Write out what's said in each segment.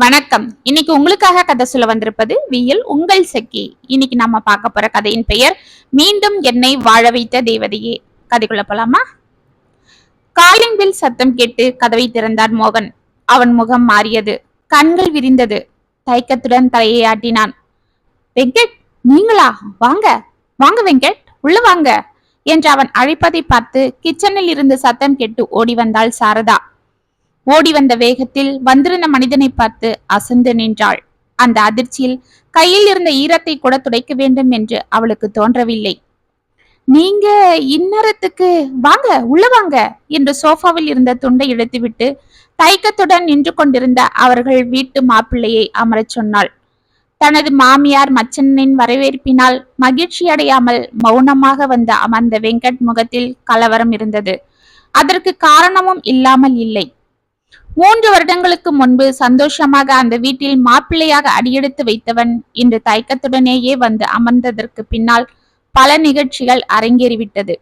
வணக்கம். இன்னைக்கு உங்களுக்காக கதை சொல்ல வந்திருப்பது வியல் உங்கள் சக்கி. இன்னைக்கு நம்ம பார்க்க போற கதையின் பெயர் மீண்டும் என்னை வாழ வைத்த தேவதையே. கதைக்குள்ள போலாமா? காலிங் பில் சத்தம் கேட்டு கதவை திறந்தான் மோகன். அவன் முகம் மாறியது. கண்கள் விரிந்தது. தயக்கத்துடன் தலையை ஆட்டினான். வெங்கட் நீங்களா? வாங்க. வாங்க வெங்கட் உள்ள வாங்க. என்று அவன் அழைப்பதை பார்த்து கிச்சனில் இருந்து சத்தம் கேட்டு ஓடி வந்தாள் சாரதா. ஓடி வந்த வேகத்தில் வந்திருந்த மனிதனை பார்த்து அசந்து நின்றாள். அந்த அதிர்ச்சியில் கையில் இருந்த ஈரத்தை கூட துடைக்க வேண்டும் என்று அவளுக்கு தோன்றவில்லை. நீங்க இந்நேரத்துக்கு வாங்க உள்ள வாங்க என்று சோஃபாவில் இருந்த துண்டை எடுத்துவிட்டு தயக்கத்துடன் நின்று கொண்டிருந்த அவர்கள் வீட்டு மாப்பிள்ளையை அமரச் சொன்னாள். தனது மாமியார் மச்சனின் வரவேற்பினால் மகிழ்ச்சி அடையாமல் மௌனமாக வந்த அமர்ந்த வெங்கட் முகத்தில் கலவரம் இருந்தது. அதற்கு காரணமும் இல்லாமல் இல்லை. மூன்று வருடங்களுக்கு முன்பு சந்தோஷமாக அந்த வீட்டில் மாப்பிள்ளையாக அடியெடுத்து வைத்தவன் இன்று தயக்கத்துடனேயே வந்து அமர்ந்ததற்கு பின்னால் பல நிகழ்ச்சிகள் அரங்கேறிவிட்டது.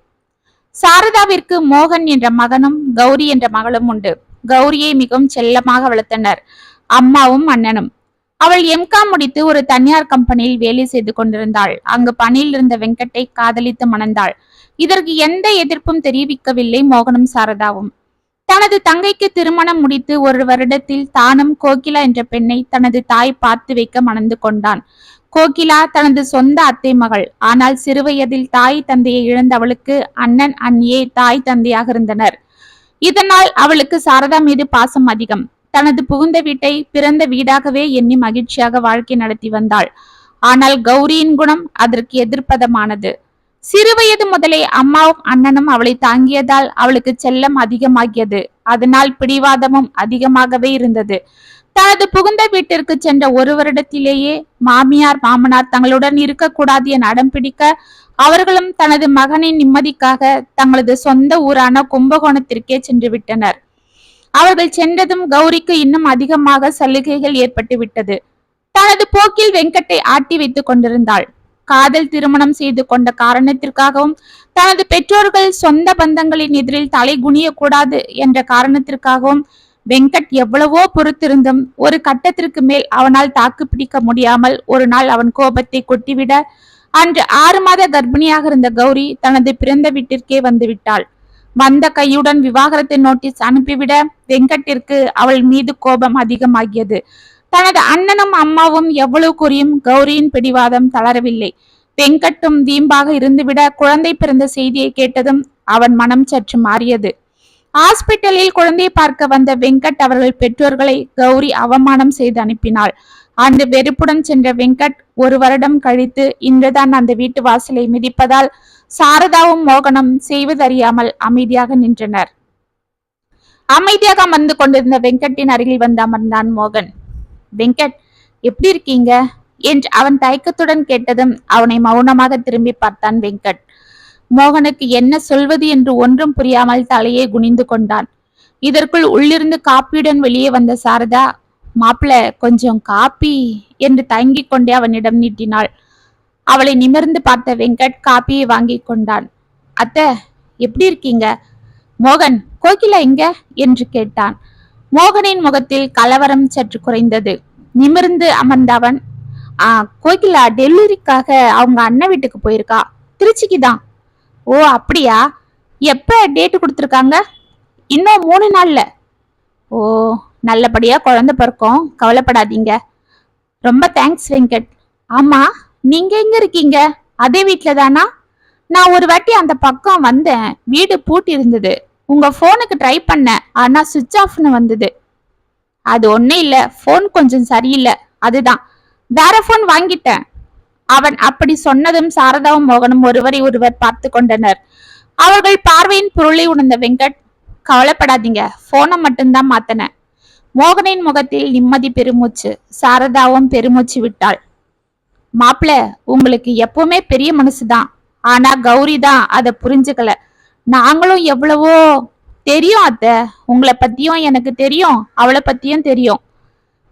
சாரதாவிற்கு மோகன் என்ற மகனும் கௌரி என்ற மகளும் உண்டு. கௌரியை மிகவும் செல்லமாக வளர்த்தனர். அம்மாவும் அண்ணனும். அவள் எம்காம் முடித்து ஒரு தனியார் கம்பெனியில் வேலை செய்து கொண்டிருந்தாள். அங்கு பணியில் இருந்த வெங்கட்டை காதலித்து மணந்தாள். இதற்கு எந்த எதிர்ப்பும் தெரிவிக்கவில்லை மோகனும் சாரதாவும். தனது தங்கைக்கு திருமணம் முடித்து ஒரு வருடத்தில் தானும் கோகிலா என்ற பெண்ணை தனது தாய் பார்த்து வைக்க மணந்து கொண்டான். கோகிலா தனது சொந்த அத்தை மகள். ஆனால் சிறுவயதில் தாய் தந்தையை இழந்தவளுக்கு அண்ணன் அண்ணியே தாய் தந்தையாக இருந்தனர். இதனால் அவளுக்கு சாரதா மீது பாசம் அதிகம். தனது புகுந்த வீட்டை பிறந்த வீடாகவே எண்ணி மகிழ்ச்சியாக வாழ்க்கை நடத்தி வந்தாள். ஆனால் கௌரியின் குணம் அதற்கு எதிர்ப்பதமானது. சிறுவயது முதலே அம்மாவும் அண்ணனும் அவளை தாங்கியதால் அவளுக்கு செல்லம் அதிகமாகியது. அதனால் பிடிவாதமும் அதிகமாகவே இருந்தது. தனது புகுந்த வீட்டிற்கு சென்ற ஒரு வருடத்திலேயே மாமியார் மாமனார் தங்களுடன் இருக்கக்கூடாது என அடம் பிடிக்க அவர்களும் தனது மகனின் நிம்மதிக்காக தங்களது சொந்த ஊரான கும்பகோணத்திற்கே சென்று விட்டனர். அவர்கள் சென்றதும் கௌரிக்கு இன்னும் அதிகமாக சலுகைகள் ஏற்பட்டு விட்டது. தனது போக்கில் வெங்கட்டை ஆட்டி வைத்துக் கொண்டிருந்தாள். காதல் திருமணம் செய்து கொண்ட காரணத்திற்காகவும் தனது பெற்றோர்கள் சொந்த பந்தங்களின் எதிரில் தலை குனியக்கூடாது என்ற காரணத்திற்காகவும் வெங்கட் எவ்வளவோ பொறுத்திருந்தும் ஒரு கட்டத்திற்கு மேல் அவனால் தாக்கு பிடிக்க முடியாமல் ஒரு நாள் அவன் கோபத்தை கொட்டிவிட அன்று ஆறு மாத கர்ப்பிணியாக இருந்த கௌரி தனது பிறந்த வீட்டிற்கே வந்துவிட்டாள். வந்த கையுடன் விவாகரத்து நோட்டீஸ் அனுப்பிவிட வெங்கட்டிற்கு அவள் மீது கோபம் அதிகமாகியது. தனது அண்ணனும் அம்மாவும் எவ்வளவு கூறியும் கௌரியின் பிடிவாதம் தளரவில்லை. வெங்கட்டும் தீம்பாக இருந்துவிட குழந்தை பிறந்த செய்தியை கேட்டதும் அவன் மனம் சற்று மாறியது. ஹாஸ்பிட்டலில் குழந்தை பார்க்க வந்த வெங்கட் அவர்கள் பெற்றோர்களை கௌரி அவமானம் செய்து அனுப்பினாள். அன்று வெறுப்புடன் சென்ற வெங்கட் ஒரு வருடம் கழித்து இன்றுதான் அந்த வீட்டு வாசலை மிதிப்பதால் சாரதாவும் மோகனும் செய்வதறியாமல் அமைதியாக நின்றனர். அமைதியாக அமர்ந்து கொண்டிருந்த வெங்கட்டின் அருகில் வந்து அமர்ந்தான் மோகன். வெங்கட் எப்படி இருக்கீங்க? என்று அவன் தயக்கத்துடன் கேட்டதும் அவனை மௌனமாக திரும்பி பார்த்தான் வெங்கட். மோகனுக்கு என்ன சொல்வது என்று ஒன்றும் புரியாமல் தலையை குனிந்து கொண்டான். இதற்குள் உள்ளிருந்து காப்பியுடன் வெளியே வந்த சாரதா மாப்பிள கொஞ்சம் காப்பி என்று தயங்கிக் கொண்டே அவனிடம் நீட்டினாள். அவளை நிமிர்ந்து பார்த்த வெங்கட் காப்பியை வாங்கி கொண்டான். அத்த எப்படி இருக்கீங்க? மோகன் கோகிலா எங்க? என்று கேட்டான். மோகனின் முகத்தில் கலவரம் சற்று குறைந்தது. நிமிர்ந்து அமர்ந்தவன் ஆஹ் ஆ கோகிலா டெலிவரிக்காக அவங்க அண்ணன் வீட்டுக்கு போயிருக்கா? திருச்சிக்கு தான். ஓ அப்படியா? எப்ப டேட்டு கொடுத்துருக்காங்க? இன்னும் மூணு நாள்ல. ஓ நல்லபடியா குழந்தை பிறக்கும். கவலைப்படாதீங்க. ரொம்ப தேங்க்ஸ் வெங்கட். ஆமா நீங்க எங்க இருக்கீங்க? அதே வீட்ல தானா? நான் ஒரு வாட்டி அந்த பக்கம் வந்தேன். வீடு பூட்டி இருந்தது. உங்க போனுக்கு ட்ரை பண்ணேன் ஆனா சுவிட்ச் ஆஃப்னு வந்தது. அது ஒன்றும் இல்ல போன் கொஞ்சம் சரியில்லை அதுதான். வேற போன் வாங்கிட்டேன். அவன் அப்படி சொன்னதும் சாரதாவும் மோகனும் ஒருவரை ஒருவர் பார்த்து கொண்டனர். அவர்கள் பார்வையின் பொருளை உணர்ந்த வெங்கட் கவலைப்படாதீங்க போனை மட்டும்தான் மாத்தினேன். மோகனின் முகத்தில் நிம்மதி பெருமூச்சு சாரதாவும் பெருமூச்சு விட்டாள். மாப்பிள உங்களுக்கு எப்பவுமே பெரிய மனசுதான். ஆனா கௌரி தான் அதை புரிஞ்சுக்கல. நாங்களும் எவ்வளவோ தெரியும் அத்த. உங்களை பத்தியும் எனக்கு தெரியும் அவளை பத்தியும் தெரியும்.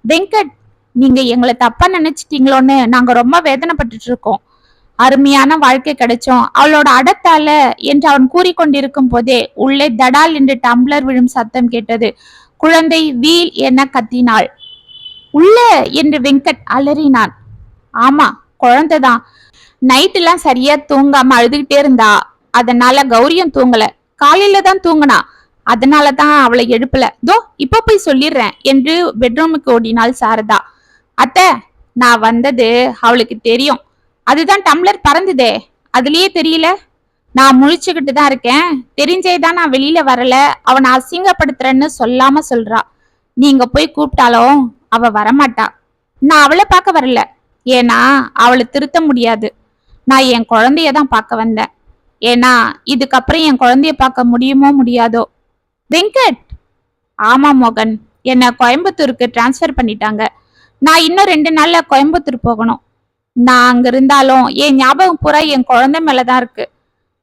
வெங்கட் நீங்க எங்களை தப்பா நினைச்சிட்டீங்களோன்னு நாங்க ரொம்ப வேதனைப்பட்டு இருக்கோம். அருமையான வாழ்க்கை கிடைச்சோம். அவளோட அடத்தால என்று அவன் கூறிக்கொண்டிருக்கும் போதே உள்ளே தடால் என்று டம்ளர் விழும் சத்தம் கேட்டது. குழந்தை வீல் என கத்தினாள். உள்ள என்று வெங்கட் அலறினான். ஆமா குழந்தைதான். நைட்டுலாம் சரியா தூங்காம அழுதுகிட்டே இருந்தா. அதனால கௌரியும் தூங்கல. காலையில தான் தூங்கினா. அதனால தான் அவளை எழுப்பல. தோ இப்ப போய் சொல்லிடுறேன் என்று பெட்ரூமுக்கு ஓடினாள் சாரதா. அத்தை நான் வந்தது அவளுக்கு தெரியும். அதுதான் டம்ளர் பறந்துதே. அதுலயே தெரியல. நான் முழிச்சுக்கிட்டு தான் இருக்கேன். தெரிஞ்சே தான் நான் வெளியில வரல. அவனை அசிங்கப்படுத்துறேன்னு சொல்லாம சொல்றா. நீங்க போய் கூப்பிட்டாலும் அவ வரமாட்டா. நான் அவளை பார்க்க வரல. ஏன்னா அவளை திருத்த முடியாது. நான் என் குழந்தைய தான் பார்க்க வந்தேன். ஏன்னா இதுக்கப்புறம் என் குழந்தைய பார்க்க முடியுமோ முடியாதோ? வெங்கட்! ஆமா மோகன். என்னை கோயம்புத்தூருக்கு டிரான்ஸ்ஃபர் பண்ணிட்டாங்க. நான் இன்னும் ரெண்டு நாள்ல கோயம்புத்தூர் போகணும். நான் அங்க இருந்தாலும் என் ஞாபகம் பூரா என் குழந்தை மேலதான் இருக்கு.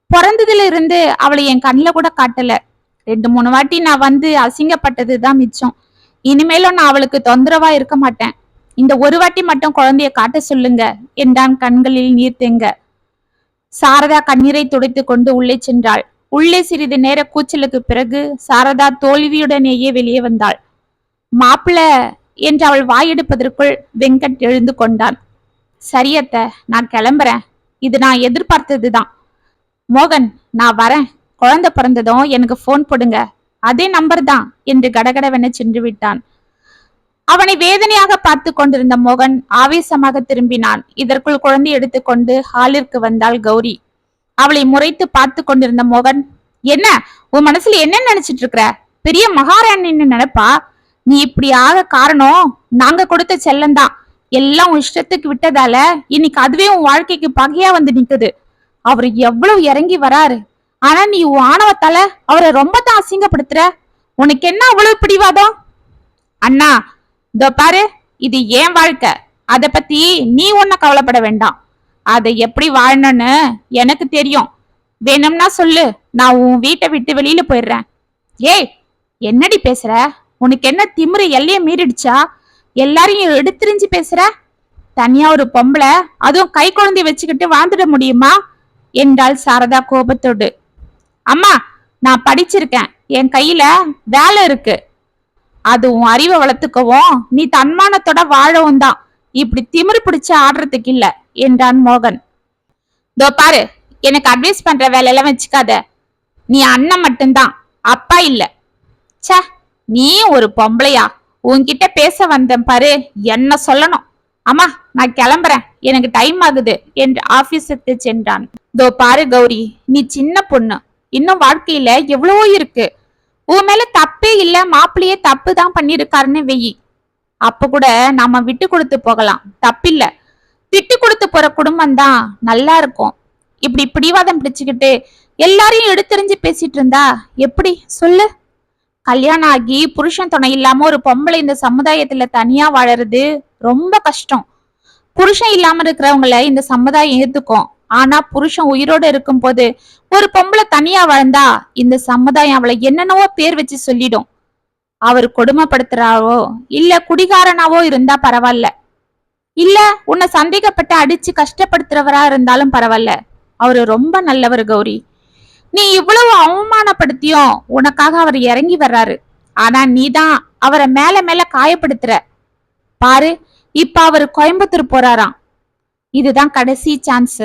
பிறந்ததுல இருந்து அவளை என் கண்ணில் கூட காட்டல. ரெண்டு மூணு வாட்டி நான் வந்து அசிங்கப்பட்டது தான் மிச்சம். இனிமேலும் நான் அவளுக்கு தொந்தரவா இருக்க மாட்டேன். இந்த ஒரு வாட்டி மட்டும் குழந்தைய காட்ட சொல்லுங்க. என்றான் கண்களில் நீர் தேங்க. சாரதா கண்ணீரை துடைத்து கொண்டு உள்ளே சென்றாள். உள்ளே சிறிது நேர கூச்சலுக்கு பிறகு சாரதா தோல்வியுடனேயே வெளியே வந்தாள். மாப்பிள என்று அவள் வாயெடுப்பதற்குள் வெங்கட் எழுந்து கொண்டான். சரியத்த நான் கிளம்புறேன். இது நான் எதிர்பார்த்ததுதான். மோகன் நான் வரேன். குழந்தை பிறந்ததும் எனக்கு ஃபோன் போடுங்க. அதே நம்பர் தான் என்று கடகடவென சென்று விட்டான். அவனை வேதனையாக பார்த்து கொண்டிருந்த மோகன் ஆவேசமாக திரும்பினான். இதற்குள் குழந்தை எடுத்துக்கொண்டு ஹாலிற்கு வந்தாள் கௌரி. அவளை முறைத்து பார்த்து கொண்டிருந்த மோகன் என்ன? உன் மனசுல என்ன நினைச்சிட்டு இருக்கிற? பெரிய மகாராணின்னு நினைப்பா? நீ இப்படி ஆக காரணம்? நாங்க கொடுத்த செல்லந்தான் எல்லாம் உன் இஷ்டத்துக்கு விட்டதால இன்னைக்கு அதுவே உன் வாழ்க்கைக்கு பகையா வந்து நிக்குது. அவர் எவ்வளவு இறங்கி வராரு. ஆனா நீ உன் ஆணவத்தால அவரை ரொம்ப தான் அசிங்கப்படுத்துற. உனக்கு என்ன அவ்வளவு பிடிவாதம்? அண்ணா இதோ பாரு இது ஏன் வாழ்க்கை. அத பத்தி நீ ஒன்ன கவலைப்பட வேண்டாம். அதை எப்படி வாழணும்னு எனக்கு தெரியும். வேணும்னா சொல்லு நான் உன் வீட்டை விட்டு வெளியில போயிடுறேன். ஏய் என்னடி பேசுற? உனக்கு என்ன திமிரு எல்லைய மீறிடுச்சா? எல்லாரையும் எடுத்துரிஞ்சு பேசுற? தனியா ஒரு பொம்பளை அதுவும் கை குழந்தைய வச்சுக்கிட்டு வாழ்ந்துட முடியுமா? என்றாள் சாரதா கோபத்தோடு. அம்மா நான் படிச்சிருக்கேன். என் கையில வேலை இருக்கு. அது உன் அறிவை வளர்த்துக்கவும் நீ தன்மானத்தோட வாழவும் தான் இப்படி திமிரு பிடிச்சு ஆடுறதுக்கு இல்ல என்றான் மோகன். தோ பாரு எனக்கு அட்வைஸ் பண்ற வேலையெல்லாம் வச்சுக்காத. நீ அண்ணன் மட்டும்தான் அப்பா இல்ல. ச நீ ஒரு பொம்பளையா? உன்கிட்ட பேச வந்தேன் பாரு என்ன சொல்லணும்? அம்மா நான் கிளம்புறேன் எனக்கு டைம் ஆகுது என்று ஆபீஸுக்கு சென்றான். தோ பாரு கௌரி நீ சின்ன பொண்ணு. இன்னும் வாழ்க்கையில எவ்வளவோ இருக்கு. உன் மேல தப்பே இல்ல மாப்பிள்ளையே தப்பு தான் பண்ணிருக்காருன்னு வெயி. அப்ப கூட நாம விட்டு கொடுத்து போகலாம். தப்பில்ல. திட்டு கொடுத்து போற குடும்பம் தான் நல்லா இருக்கும். இப்படி பிடிவாதம் பிடிச்சுக்கிட்டு எல்லாரையும் எடுத்தெறிஞ்சு பேசிட்டு இருந்தா எப்படி? சொல்லு. கல்யாணம் ஆகி புருஷன் துணை இல்லாம ஒரு பொம்பளை இந்த சமுதாயத்துல தனியா வாழறது ரொம்ப கஷ்டம். புருஷன் இல்லாம இருக்கிறவங்கள இந்த சமுதாயம் ஏத்துக்கும். ஆனா புருஷன் உயிரோட இருக்கும் போது ஒரு பொம்பளை தனியா வாழ்ந்தா இந்த சமுதாயம் அவளை என்னென்னவோ பேர் வச்சு சொல்லிடும். அவர் கொடுமைப்படுத்துறாவோ இல்ல குடிகாரனாவோ இருந்தா பரவாயில்ல. இல்ல உன்னை சந்தேகப்பட்டு அடிச்சு கஷ்டப்படுத்துறவரா இருந்தாலும் பரவாயில்ல. அவரு ரொம்ப நல்லவர் கௌரி. நீ இவ்வளவு அவமானப்படுத்தியும் உனக்காக அவர் இறங்கி வர்றாரு. ஆனா நீதான் அவரை மேல மேல காயப்படுத்துற. பாரு இப்ப அவர் கோயம்புத்தூர் போறாராம். இதுதான் கடைசி சான்ஸ்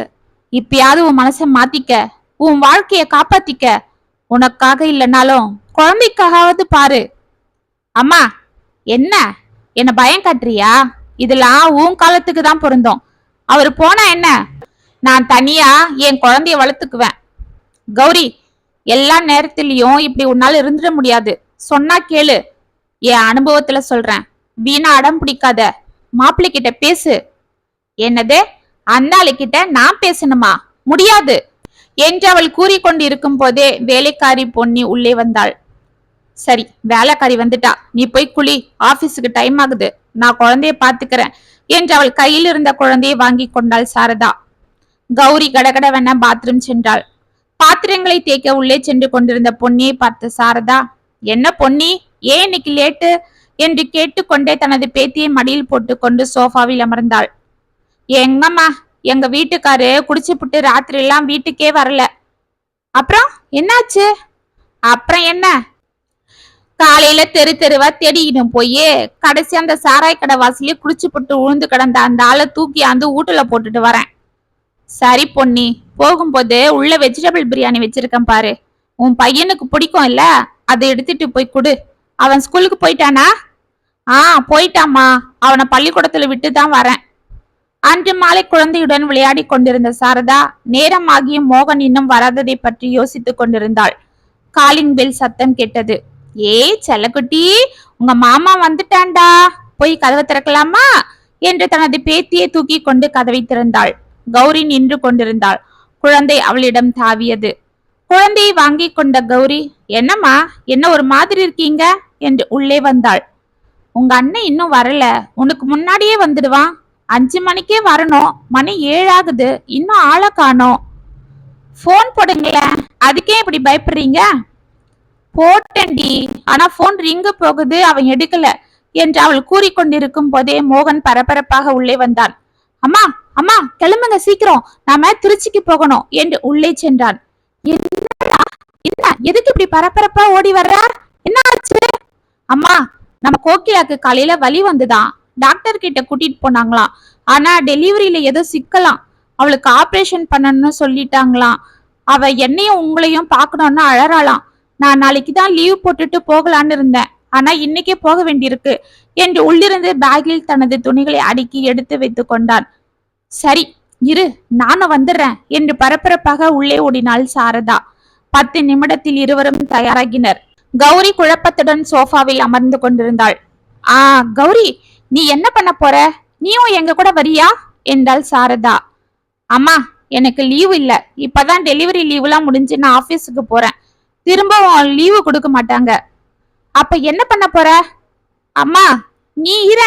இப்பயாவது உன் மனசை மாத்திக்க உன் வாழ்க்கைய காப்பாத்திக்க. உனக்காக இல்லைனாலும் குழந்தைக்காகவது பாரு. அம்மா என்ன? என்ன பயம் காட்டுறியா? இதெல்லாம் உன் காலத்துக்கு தான் பொருந்தோம். அவர் போனா என்ன? நான் தனியா என் குழந்தைய வளர்த்துக்குவேன். கௌரி எல்லா நேரத்திலயும் இப்படி உன்னால இருந்துட முடியாது. சொன்னா கேளு. என் அனுபவத்துல சொல்றேன். வீணா அடம் பிடிக்காத. மாப்பிள்ளை கிட்ட பேசு. என்னது? அந்த நான் பேசணுமா? முடியாது. என்று அவள் கூறிக்கொண்டிருக்கும் போதே வேலைக்காரி பொன்னி உள்ளே வந்தாள். சரி வேலைக்காரி வந்துட்டா. நீ போய் குளி. ஆபீஸுக்கு டைம் ஆகுது. நான் குழந்தைய பாத்துக்கிறேன் என்று அவள் கையில் இருந்த குழந்தையை வாங்கி கொண்டாள் சாரதா. கௌரி கடகடவென பாத்ரூம் சென்றாள். பாத்திரங்களை தேய்க்க உள்ளே சென்று கொண்டிருந்த பொன்னியை பார்த்த சாரதா என்ன பொன்னி? ஏன் இன்னைக்கு லேட்டு என்று கேட்டுக்கொண்டே தனது பேத்தியை மடியில் போட்டுக்கொண்டு சோஃபாவில் அமர்ந்தாள். எங்கம்மா எங்க வீட்டுக்காரு குடிச்சுப்புட்டு ராத்திரி எல்லாம் வீட்டுக்கே வரல. அப்புறம் என்னாச்சு? அப்புறம் என்ன? காலையில தெரு தெருவா தேடிக்கிட்டு போய் கடைசி அந்த சாராய் கடை வாசலே குடிச்சு உழுந்து கிடந்த அந்த ஆளை தூக்கி ஆந்து வீட்டுல போட்டுட்டு வரேன். சரி பொன்னி போகும்போது உள்ள வெஜிடபிள் பிரியாணி வச்சிருக்கேன் பாரு. உன் பையனுக்கு பிடிக்கும் இல்ல? அதை எடுத்துட்டு போய் கொடு. அவன் ஸ்கூலுக்கு போயிட்டானா? ஆ போயிட்டாம்மா. அவனை பள்ளிக்கூடத்துல விட்டு தான் வரேன். அன்று மாலை குழந்தையுடன் விளையாடி கொண்டிருந்த சாரதா நேரமாகியும் மோகன் இன்னும் வராததை பற்றி யோசித்துக் கொண்டிருந்தாள். காலிங் பெல் சத்தம் கேட்டது. ஏய் செல்லக்குட்டி உங்க மாமா வந்துட்டான்டா போய் கதவை திறக்கலாமா? என்று தனது பேத்தியை தூக்கி கொண்டு கதவை திறந்தாள். கௌரி நின்று கொண்டிருந்தாள். குழந்தை அவளிடம் தாவியது. குழந்தையை வாங்கி கொண்ட கௌரி என்னம்மா என்ன ஒரு மாதிரி இருக்கீங்க? என்று உள்ளே வந்தாள். உங்க அண்ணன் இன்னும் வரல. உனக்கு முன்னாடியே வந்துடுவான். அஞ்சு மணிக்கே வரணும். மணி ஏழாகுது. இன்னும் ஆளை காணோம். ஃபோன் போடுங்களேன் அதுக்கே இப்படி பயப்படுறீங்க? போட்டேன்டி. ஆனா போன் ரிங்கு போகுது. அவன் எடுக்கல என்று அவள் கூறிக்கொண்டிருக்கும் போதே மோகன் பரபரப்பாக உள்ளே வந்தான். அம்மா அம்மா கிளம்புங்க சீக்கிரம். நாம திருச்சிக்கு போகணும் என்று உள்ளே சென்றான். என்னடா? என்ன? எதுக்கு இப்படி பரபரப்பா ஓடி வர்ற? என்ன ஆச்சு? அம்மா நம்ம கோகிலாக்கு காலையில வலி வந்துதான். டாக்டர் கிட்ட கூட்டிட்டு போனாங்களாம் ஆனா டெலிவரியில ஏதோ சிக்கலாம். அவளுக்கு ஆப்ரேஷன் பண்ணணும்னு சொல்லிட்டாங்களாம். அவ என்னையும் உங்களையும் பார்க்கணும்னு அழறாளாம். நான் நாளைக்கு தான் லீவ் போட்டுட்டு போகலான்னு இருந்தேன். ஆனா இன்னைக்கே போக வேண்டியிருக்கு. என்று உள்ளிருந்து பேக்கில் தனது துணிகளை அடுக்கி எடுத்து வைத்து கொண்டான். சரி இரு நானும் வந்துடுறேன் என்று பரபரப்பாக உள்ளே ஓடினாள் சாரதா. பத்து நிமிடத்தில் இருவரும் தயாராகினர். கௌரி குழப்பத்துடன் சோஃபாவில் அமர்ந்து கொண்டிருந்தாள். ஆ கௌரி நீ என்ன பண்ண போற? நீயும் எங்க கூட வரியா? என்றாள் சாரதா. அம்மா எனக்கு லீவு இல்ல. இப்பதான் டெலிவரி லீவுலாம் முடிஞ்சு நான் ஆபீஸுக்கு போறேன். திரும்பவும் லீவு கொடுக்க மாட்டாங்க. அப்ப என்ன பண்ண போற? அம்மா நீ இர.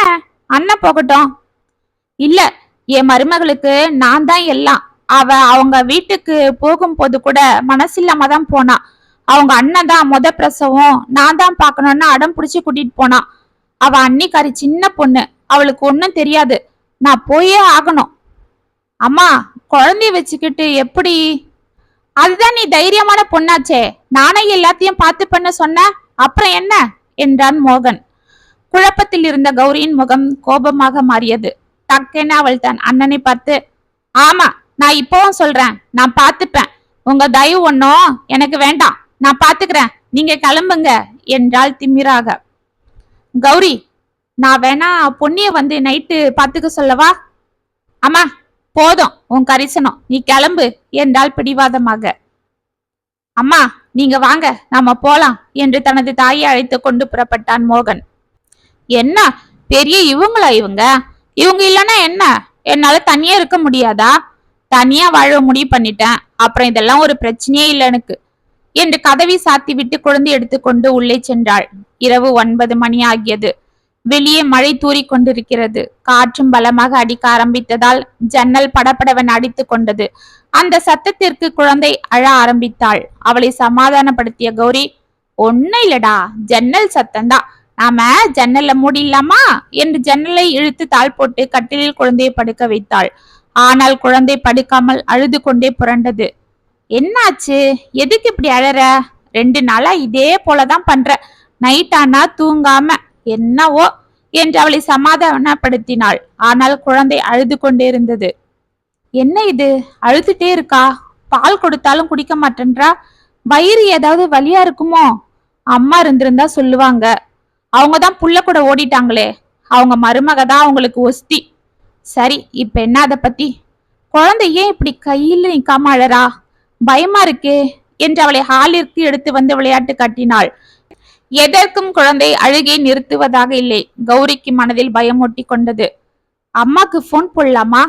அண்ணன் போகட்டும். இல்ல என் மருமகளுக்கு நான் தான் எல்லாம். அவ அவங்க வீட்டுக்கு போகும்போது கூட மனசில்லாம தான் போனா. அவங்க அண்ணன் தான் முத பிரசவம். நான் தான் பார்க்கணும்னு அடம் பிடிச்சி கூட்டிட்டு போனான் அவ அன்னிக்காரி சின்ன பொண்ணு. அவளுக்கு ஒன்றும் தெரியாது. நான் போயே ஆகணும். அம்மா குழந்தைய வச்சுக்கிட்டு எப்படி? அதுதான் நீ தைரியமான பொண்ணாச்சே. நானே எல்லாத்தையும் பார்த்து பண்ண சொன்ன. அப்புறம் என்ன? என்றான் மோகன். குழப்பத்தில் இருந்த கௌரியின் முகம் கோபமாக மாறியது. டக்கென அவள் தன் அண்ணனை பார்த்து ஆமா நான் இப்பவும் சொல்றேன். நான் பார்த்துப்பேன். உங்க தயவு ஒன்னும் எனக்கு வேண்டாம். நான் பாத்துக்கிறேன் நீங்க கிளம்புங்க. என்றாள் திமிராக. கௌரி நான் வேணா பொன்னிய வந்து நைட்டு பாத்துக்க சொல்லவா? அம்மா போதும் உன் கரிசனம். நீ கிளம்பு என்றால் பிடிவாதமாக அம்மா நீங்க வாங்க நாம போலாம் என்று தனது தாயை அழைத்து கொண்டு புறப்பட்டான் மோகன். என்ன? பெரிய இவங்களா இவங்க? இவங்க இல்லைன்னா என்ன? என்னால தனியா இருக்க முடியாதா? தனியா வாழ முடிவு பண்ணிட்டேன். அப்புறம் இதெல்லாம் ஒரு பிரச்சனையே இல்லை எனக்கு. என்று கதவை சாத்திவிட்டு குழந்தை எடுத்துக்கொண்டு உள்ளே சென்றாள். இரவு ஒன்பது மணி ஆகியது வெளியே மழை தூறிக் கொண்டிருக்கிறது காற்றும் பலமாக அடிக்க ஆரம்பித்ததால் ஜன்னல் படபடவன் அடித்துக் கொண்டது. அந்த சத்தத்திற்கு குழந்தை அழ ஆரம்பித்தாள். அவளை சமாதானப்படுத்திய கௌரி ஒன்னும் இல்லடா ஜன்னல் சத்தம்தான். நாம ஜன்னல்ல மூடிடலாமா என்று ஜன்னலை இழுத்து தாள் போட்டு கட்டிலில் குழந்தையை படுக்க வைத்தாள். ஆனால் குழந்தை படுக்காமல் அழுது கொண்டே புரண்டது. என்னாச்சு? எதுக்கு இப்படி அழற? ரெண்டு நாளா இதே போலதான் பண்ற. நைட் ஆனா தூங்காம என்னவோ என்று அவளை சமாதானப்படுத்தினாள். ஆனால் குழந்தை அழுது கொண்டே இருந்தது என்ன இது? அழுதுட்டே இருக்கா? பால் கொடுத்தாலும் குடிக்க மாட்டேன்றா? வயிறு ஏதாவது வலியா இருக்குமோ? அம்மா இருந்திருந்தா சொல்லுவாங்க. அவங்க தான் புள்ள கூட ஓடிட்டாங்களே. அவங்க மருமக தான் அவங்களுக்கு ஒஸ்தி. சரி இப்ப என்ன அதை பத்தி? குழந்தை ஏன் இப்படி கையில நிக்காம அழறா? பயமா இருக்கே என்று அவளை ஹாலிற்கு எடுத்து வந்து விளையாட்டு காட்டினாள். எதற்கும் குழந்தை அழுகை நிறுத்துவதாக இல்லை. கௌரிக்கு மனதில் பயமூட்டி கொண்டது. அம்மாக்கு ஃபோன் போடலாமா?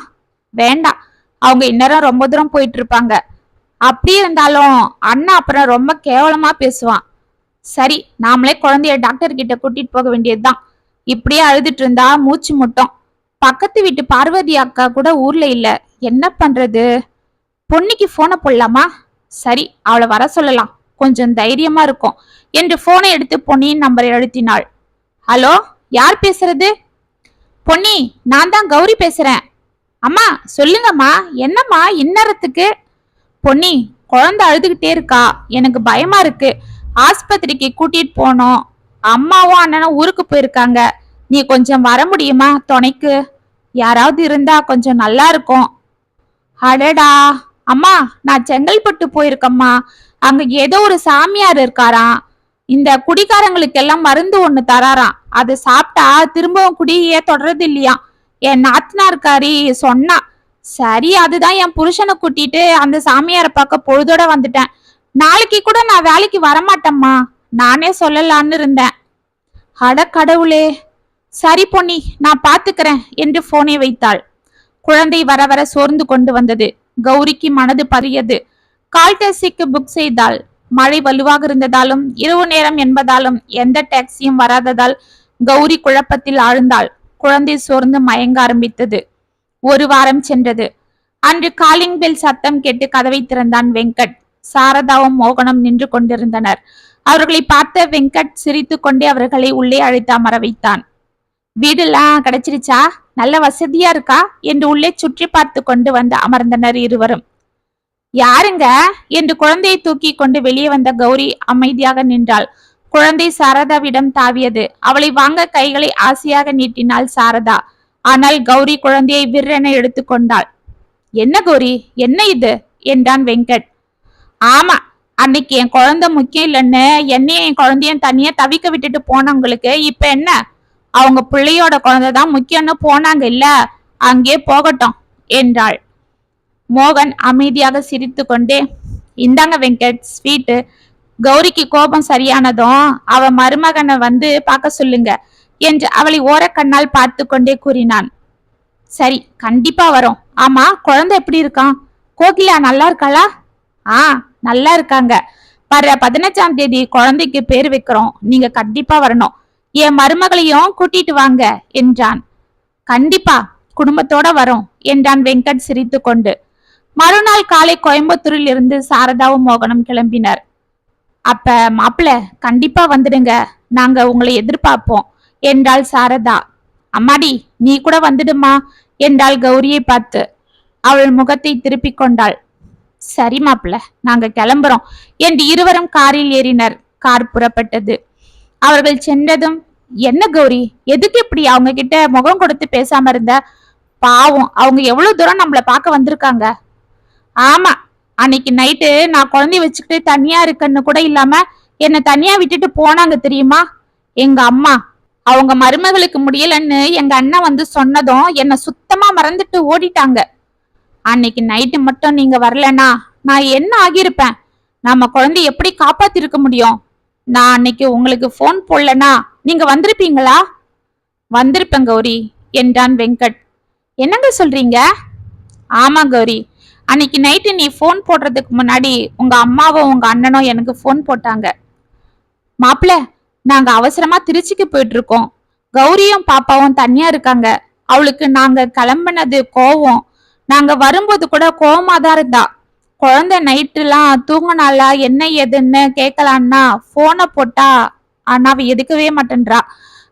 வேண்டாம். அவங்க இந்நேரம் ரொம்ப தூரம் போயிட்டு இருப்பாங்க. அப்படி இருந்தாலும் அண்ணா அப்புறம் ரொம்ப கேவலமா பேசுவான். சரி நாமளே குழந்தைய டாக்டர் கிட்ட கூட்டிட்டு போக வேண்டியதுதான். இப்படியே அழுதுட்டு இருந்தா மூச்சு முட்டும். பக்கத்து வீட்டு பார்வதி அக்கா கூட ஊர்ல இல்ல. என்ன பண்றது? பொன்னிக்கு போனை போடலாமா? சரி அவளை வர சொல்லலாம். கொஞ்சம் தைரியமா இருக்கும். என்று போனை எடுத்து பொன்னியின் நம்பரை அழுத்தினாள். ஹலோ யார் பேசுறது? பொன்னி நான் தான் கௌரி பேசுறேன். அம்மா சொல்லுங்கம்மா. என்னம்மா இந்நேரத்துக்கு? பொன்னி குழந்தை அழுதுகிட்டே இருக்கா. எனக்கு பயமா இருக்கு. ஆஸ்பத்திரிக்கு கூட்டிட்டு போனோம். அம்மாவும் அண்ணனும் ஊருக்கு போயிருக்காங்க. நீ கொஞ்சம் வர முடியுமா துணைக்கு? யாராவது இருந்தா கொஞ்சம் நல்லா இருக்கும். அடடா அம்மா நான் செங்கல்பட்டு போயிருக்கம்மா. அங்க ஏதோ ஒரு சாமியார் இருக்காராம். இந்த குடிகாரங்களுக்கெல்லாம் மருந்து ஒண்ணு தராராம். அது சாப்பிட்டா திரும்பவும் குடியே தொடர்றது இல்லையா? என் நாத்தனார்காரி சொன்னா சரி அதுதான் என் புருஷனை கூட்டிட்டு அந்த சாமியாரை பார்க்க பொழுதோட வந்துட்டேன். நாளைக்கு கூட நான் வேலைக்கு வரமாட்டேம்மா. நானே சொல்லலான்னு இருந்தேன். அட கடவுளே. சரி பொன்னி நான் பாத்துக்கிறேன் என்று போனை வைத்தாள். குழந்தை வர வர சோர்ந்து கொண்டு வந்தது. கௌரிக்கு மனது பறியது கால் டாக்ஸிக்கு புக் செய்தால் மழை வலுவாக இருந்ததாலும் இரவு நேரம் என்பதாலும் எந்த டாக்ஸியும் வராததால் கௌரி குழப்பத்தில் ஆழ்ந்தாள். குழந்தை சோர்ந்து மயங்க ஆரம்பித்தது. ஒரு வாரம் சென்றது. அன்று காலிங் பெல் சத்தம் கேட்டு கதவை திறந்தான் வெங்கட். சாரதாவும் மோகனும் நின்று கொண்டிருந்தனர். அவர்களை பார்த்த வெங்கட் சிரித்து கொண்டே அவர்களை உள்ளே அழைத்து அமர வைத்தான். வீடெல்லாம் கிடைச்சிருச்சா? நல்ல வசதியா இருக்கா என்று உள்ளே சுற்றி பார்த்து கொண்டு வந்து அமர்ந்தனர் இருவரும். யாருங்க? என்று குழந்தையை தூக்கி கொண்டு வெளியே வந்த கௌரி அமைதியாக நின்றாள். குழந்தை சாரதாவிடம் தாவியது. அவளை வாங்க கைகளை ஆசையாக நீட்டினாள் சாரதா. ஆனால் கௌரி குழந்தையை விற்றென எடுத்துக்கொண்டாள் என்ன கௌரி? என்ன இது? என்றான் வெங்கட். ஆமா அன்னைக்கு என் குழந்தை முக்கியம் இல்லைன்னு என்னையும் என் குழந்தையும் தனியா தவிக்க விட்டுட்டு போனவங்களுக்கு இப்ப என்ன? அவங்க பிள்ளையோட குழந்தை தான் முக்கியம்னு போனாங்க இல்ல அங்கே போகட்டும் என்றாள். மோகன் அமைதியாக சிரித்து கொண்டே இந்தாங்க வெங்கட் ஸ்வீட்டு கௌரிக்கு கோபம் சரியானதும் அவ மருமகனை வந்து பார்க்க சொல்லுங்க என்று அவளை ஓரக்கண்ணால் பார்த்து கொண்டே கூறினான். சரி கண்டிப்பா வரோம். ஆமா குழந்தை எப்படி இருக்கான்? கோகிலா நல்லா இருக்காளா? ஆ நல்லா இருக்காங்க. வர பதினஞ்சாம் தேதி குழந்தைக்கு பேர் வைக்கிறோம். நீங்க கண்டிப்பா வரணும். என் மருமகளையும் கூட்டிட்டு வாங்க என்றான். கண்டிப்பா குடும்பத்தோட வரோம் என்றான் வெங்கட் சிரித்து கொண்டு மறுநாள் காலை கோயம்புத்தூரில் இருந்து சாரதாவும் மோகனும் கிளம்பினர். அப்ப மாப்பிள்ள கண்டிப்பா வந்துடுங்க. நாங்க உங்களை எதிர்பார்ப்போம் என்றாள் சாரதா. அம்மாடி நீ கூட வந்துடுமா என்றாள் கௌரியை பார்த்து. அவள் முகத்தை திருப்பிக் கொண்டாள். சரி மாப்பிள்ள நாங்க கிளம்புறோம் என்று இருவரும் காரில் ஏறினர். கார் புறப்பட்டது. அவர்கள் சென்றதும் என்ன கௌரி? எதுக்கு இப்படி அவங்க கிட்ட முகம் கொடுத்து பேசாம இருந்த? பாவம் அவங்க எவ்வளவு தூரம் நம்மள பார்க்க வந்திருக்காங்க? ஆமா அன்னைக்கு நைட்டு நான் குழந்தைய வச்சுக்கிட்டு தனியா இருக்கன்னு கூட இல்லாம என்னை தனியா விட்டுட்டு போனாங்க தெரியுமா? எங்க அம்மா அவங்க மருமகளுக்கு முடியலன்னு எங்க அண்ணன் வந்து சொன்னதும் என்னை சுத்தமா மறந்துட்டு ஓடிட்டாங்க. அன்னைக்கு நைட்டு மட்டும் நீங்க வரலனா நான் என்ன ஆகியிருப்பேன்? நம்ம குழந்தை எப்படி காப்பாத்திருக்க முடியும்? நான் அன்னைக்கு உங்களுக்கு ஃபோன் போடலனா நீங்க வந்திருப்பீங்களா? வந்திருப்பேன் கௌரி என்றான் வெங்கட். என்னங்க சொல்றீங்க? ஆமா கௌரி அன்னைக்கு நைட்டு நீ ஃபோன் போடுறதுக்கு முன்னாடி உங்க அம்மாவும் உங்க அண்ணனும் எனக்கு ஃபோன் போட்டாங்க. மாப்பிள்ள நாங்க அவசரமா திருச்சிக்கு போயிட்டு இருக்கோம் கௌரியும் பாப்பாவும் தனியா இருக்காங்க. அவளுக்கு நாங்க கிளம்புனது கோவம். நாங்க வரும்போது கூட கோவமா தான் இருந்தா. குழந்தை நைட்டுலாம் தூங்கினாலா என்ன ஏதுன்னு கேட்கலான்னா போனை போட்டா ஆனால் அவ எடுக்கவே மாட்டேன்றா.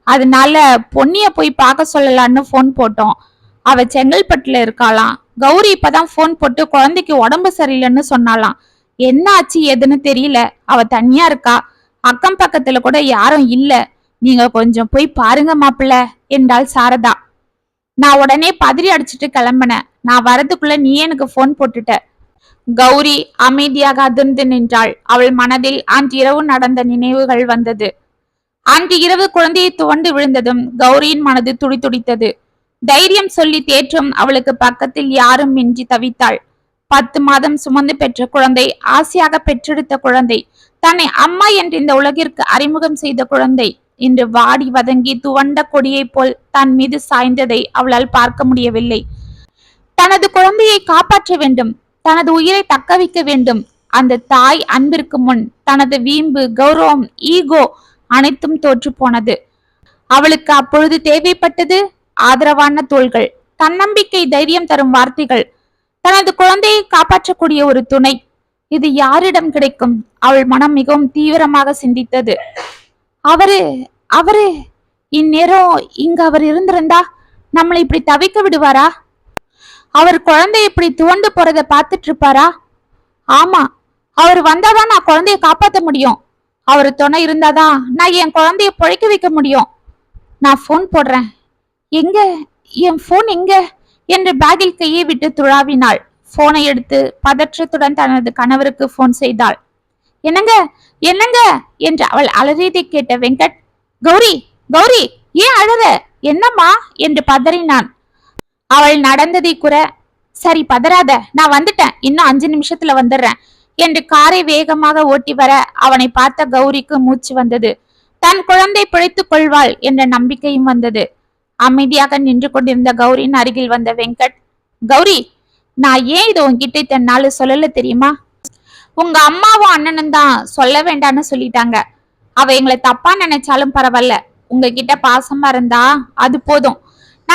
அதனால பொன்னிய போய் பார்க்க சொல்லலான்னு ஃபோன் போட்டோம். அவ செங்கல்பட்டுல இருக்காளாம். கௌரி இப்பதான் ஃபோன் போட்டு குழந்தைக்கு உடம்பு சரியில்லைன்னு சொன்னாலாம் என்ன ஆச்சு எதுன்னு தெரியல. அவ தனியா இருக்கா? அக்கம் பக்கத்துல கூட யாரும் இல்ல. நீங்க கொஞ்சம் போய் பாருங்க மாப்பிள்ள என்றாள் சாரதா. நான் உடனே பதறி அடிச்சிட்டு கிளம்பினேன். நான் வரதுக்குள்ள நீ எனக்கு ஃபோன் போட்டுட்ட. கௌரி அமைதியாக அதிர்ந்து நின்றாள். அவள் மனதில் அன்று இரவு நடந்த நினைவுகள் வந்தது. அன்று இரவு குழந்தையை துவண்டு விழுந்ததும் கௌரியின் மனது துடித்துடித்தது தைரியம் சொல்லி தேற்றும் அவளுக்கு பக்கத்தில் யாரும் மிஞ்சி தவித்தாள். பத்து மாதம் சுமந்து பெற்ற குழந்தை ஆசையாக பெற்றெடுத்த குழந்தை தன்னை அம்மா என்று இந்த உலகிற்கு அறிமுகம் செய்த குழந்தை இன்று வாடி வதங்கி துவண்ட கொடியைப் போல் தன் மீது சாய்ந்ததை அவளால் பார்க்க முடியவில்லை. தனது குழந்தையை காப்பாற்ற வேண்டும். தனது உயிரை தக்க வைக்க வேண்டும். அந்த தாய் அன்பிற்கு முன் தனது வீம்பு கௌரவம் ஈகோ அனைத்தும் தோற்று போனது. அவளுக்கு அப்பொழுது தேவைப்பட்டது ஆதரவான தோள்கள் தன்னம்பிக்கை தைரியம் தரும் வார்த்தைகள் தனது குழந்தையை காப்பாற்றக்கூடிய ஒரு துணை. இது யாரிடம் கிடைக்கும்? அவள் மனம் மிகவும் தீவிரமாக சிந்தித்தது. அவரு அவரு இந்நேரம் இங்க அவர் இருந்திருந்தா நம்மளை இப்படி தவிக்க விடுவாரா? அவர் குழந்தைய இப்படி துவண்டு போறத பார்த்துட்டு இருப்பாரா ஆமா அவர் வந்தாதான் நான் குழந்தைய காப்பாற்ற முடியும். அவர் துணை இருந்தாதான் நான் என் குழந்தைய பொழைக்க வைக்க முடியும். நான் ஃபோன் போடுறேன். எங்க? என் ஃபோன் எங்க? என்று பேக்கில் கையை விட்டு துழாவினாள். போனை எடுத்து பதற்றத்துடன் தனது கணவருக்கு ஃபோன் செய்தாள். என்னங்க? என்னங்க? என்று அவள் அலறியதை கேட்ட வெங்கட் கௌரி கௌரி ஏன் அழற? என்னம்மா? என்று பதறினான். அவள் நடந்ததை குற சரி பதறாத நான் வந்துட்டேன். இன்னும் அஞ்சு நிமிஷத்துல வந்துடுறேன். என்று காரை வேகமாக ஓட்டி வர அவனை பார்த்த கௌரிக்கு மூச்சு வந்தது. தன் குழந்தை பிழைத்துக் கொள்வாள் என்ற நம்பிக்கையும் வந்தது. அமைதியாக நின்று கொண்டிருந்த கௌரியின் அருகில் வந்த வெங்கட் கௌரி நான் ஏன் இதை உன்கிட்ட தன்னால நாள் சொல்லல தெரியுமா? உங்க அம்மாவும் அண்ணனும் தான் சொல்ல வேண்டாம்னு சொல்லிட்டாங்க. அவ எங்களை தப்பா நினைச்சாலும் பரவாயில்ல. உங்ககிட்ட பாசமா இருந்தா அது போதும்.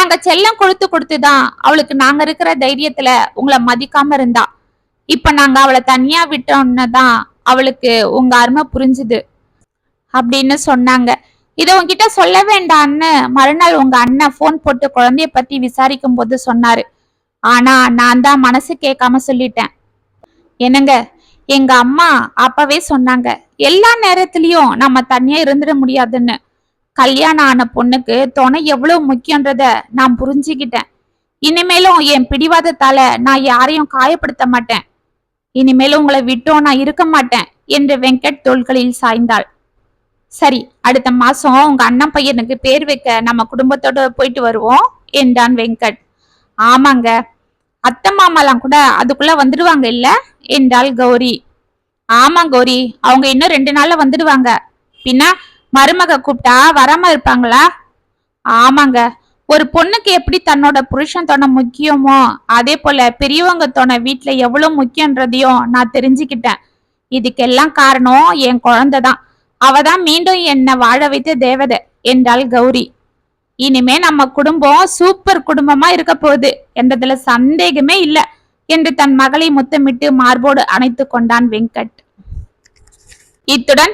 நாங்க செல்லம் கொடுத்து கொடுத்து தான் அவளுக்கு நாங்க இருக்கிற தைரியத்துல உங்களை மதிக்காம இருந்தா. இப்ப நாங்க அவளை தனியா விட்டோம்னு தான் அவளுக்கு உங்க அருமை புரிஞ்சுது அப்படின்னு சொன்னாங்க. இதை உங்ககிட்ட சொல்ல வேண்டான்னு மறுநாள் உங்க அண்ணன் ஃபோன் போட்டு குழந்தைய பத்தி விசாரிக்கும் போது சொன்னாரு. ஆனா நான் தான் மனசு கேட்காம சொல்லிட்டேன். என்னங்க எங்க அம்மா அப்பவே சொன்னாங்க எல்லா நேரத்திலயும் நம்ம தனியா இருந்துட முடியாதுன்னு. கல்யாணம் ஆன பொண்ணுக்கு துணை எவ்வளவு முக்கியன்றத நான் புரிஞ்சுக்கிட்டேன். இனிமேலும் என் பிடிவாதத்தால நான் யாரையும் காயப்படுத்த மாட்டேன். இனிமேலும் உங்களை விட்டோம் நான் இருக்க மாட்டேன் என்று வெங்கட் தோள்களில் சாய்ந்தாள். சரி அடுத்த மாசம் உங்க அண்ணன் பையனுக்கு பேர் வைக்க நம்ம குடும்பத்தோட போயிட்டு வருவோம் என்றான் வெங்கட். ஆமாங்க. அத்தை மாமாலாம் கூட அதுக்குள்ள வந்துடுவாங்க இல்ல? என்றாள் கௌரி. ஆமா கௌரி. அவங்க இன்னும் ரெண்டு நாள்ல வந்துடுவாங்க. பின்ன மருமக கூப்பிட்டா வராம இருப்பாங்களா? ஆமாங்க. ஒரு பொண்ணுக்கு எப்படி தன்னோட புருஷன் துணை முக்கியமோ அதே போல பெரியவங்க துணை வீட்டுல எவ்வளவு முக்கியன்றதையும் நான் தெரிஞ்சுக்கிட்டேன். இதுக்கெல்லாம் காரணம் என் குழந்தை தான். அவ தான் மீண்டும் என்னை வாழ வைத்த தேவதை என்றாள் கௌரி. இனிமே நம்ம குடும்பம் சூப்பர் குடும்பமா இருக்க போகுது என்றதுல சந்தேகமே இல்ல என்று தன் மகளை முத்தமிட்டு மார்போடு அணைத்து கொண்டான் வெங்கட். இத்துடன்